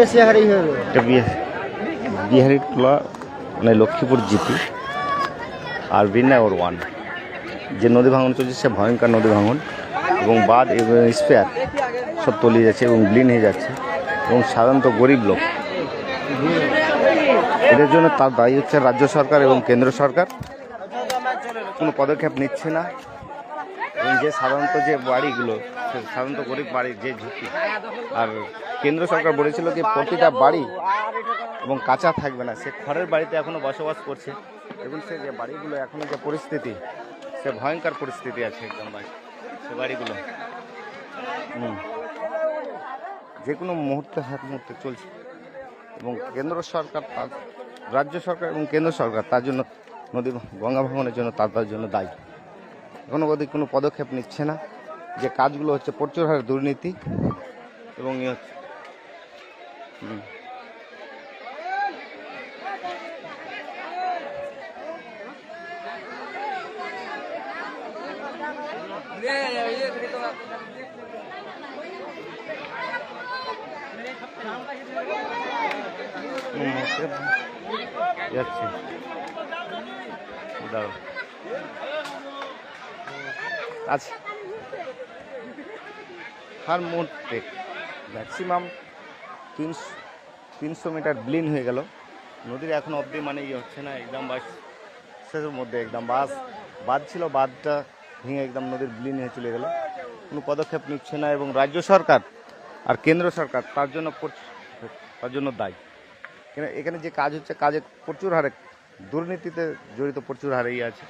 বেশি এটা বিহারি টোলা মানে লক্ষ্মীপুর জিপি, আর বিনাগর ওয়ান। যে নদী ভাঙন চলছে, সে ভয়ঙ্কর নদী ভাঙন, এবং বাদ এবং স্পেয়ার সব তলিয়ে যাচ্ছে এবং ব্লিন হয়ে যাচ্ছে, এবং সাধারণত গরিব লোক। এদের জন্য তার দায়ী হচ্ছে রাজ্য সরকার এবং কেন্দ্র সরকার। কোনো পদক্ষেপ নিচ্ছে না। এবং যে সাধারণত যে বাড়িগুলো সাধারণত গরিব বাড়ির যে ঝুঁকি, আর কেন্দ্র সরকার বলেছিল যে প্রতিটা বাড়ি এবং কাঁচা থাকবে না, সে খড়ের বাড়িতে এখনও বসবাস করছে। এবং সে যে বাড়িগুলো, এখনও যে পরিস্থিতি, সে ভয়ঙ্কর পরিস্থিতি আছে একদম বাড়ি সে বাড়িগুলো। যে কোনো মুহূর্তে হাত মুহূর্তে চলছে। এবং কেন্দ্র সরকার তার, রাজ্য সরকার এবং কেন্দ্র সরকার তার জন্য নদী গঙ্গা ভাঙনের জন্য তার তার জন্য দায়ী। এখনও অবধি কোনো পদক্ষেপ নিচ্ছে না। যে কাজগুলো হচ্ছে প্রচুর হারে দুর্নীতি এবং ইয়ে হচ্ছে হুম। হুম, ওকে। যাচ্ছে আচ্ছা হার মুহূর্তে ম্যাক্সিমাম তিনশো তিনশো মিটার ব্লিন হয়ে গেল। নদীর এখন অবধি মানে ইয়ে হচ্ছে না, একদম বাস শেষের মধ্যে একদম বাস, বাঁধ ছিল, বাঁধটা ভেঙে একদম নদীর ব্লিন হয়ে চলে গেল। কোনো পদক্ষেপ নিচ্ছে না এবং রাজ্য সরকার আর কেন্দ্র সরকার তার জন্য তার জন্য দায়ী। কেন, এখানে যে কাজ হচ্ছে, কাজে প্রচুর হারে, দুর্নীতিতে জড়িত প্রচুর হারে ইয়ে আছে।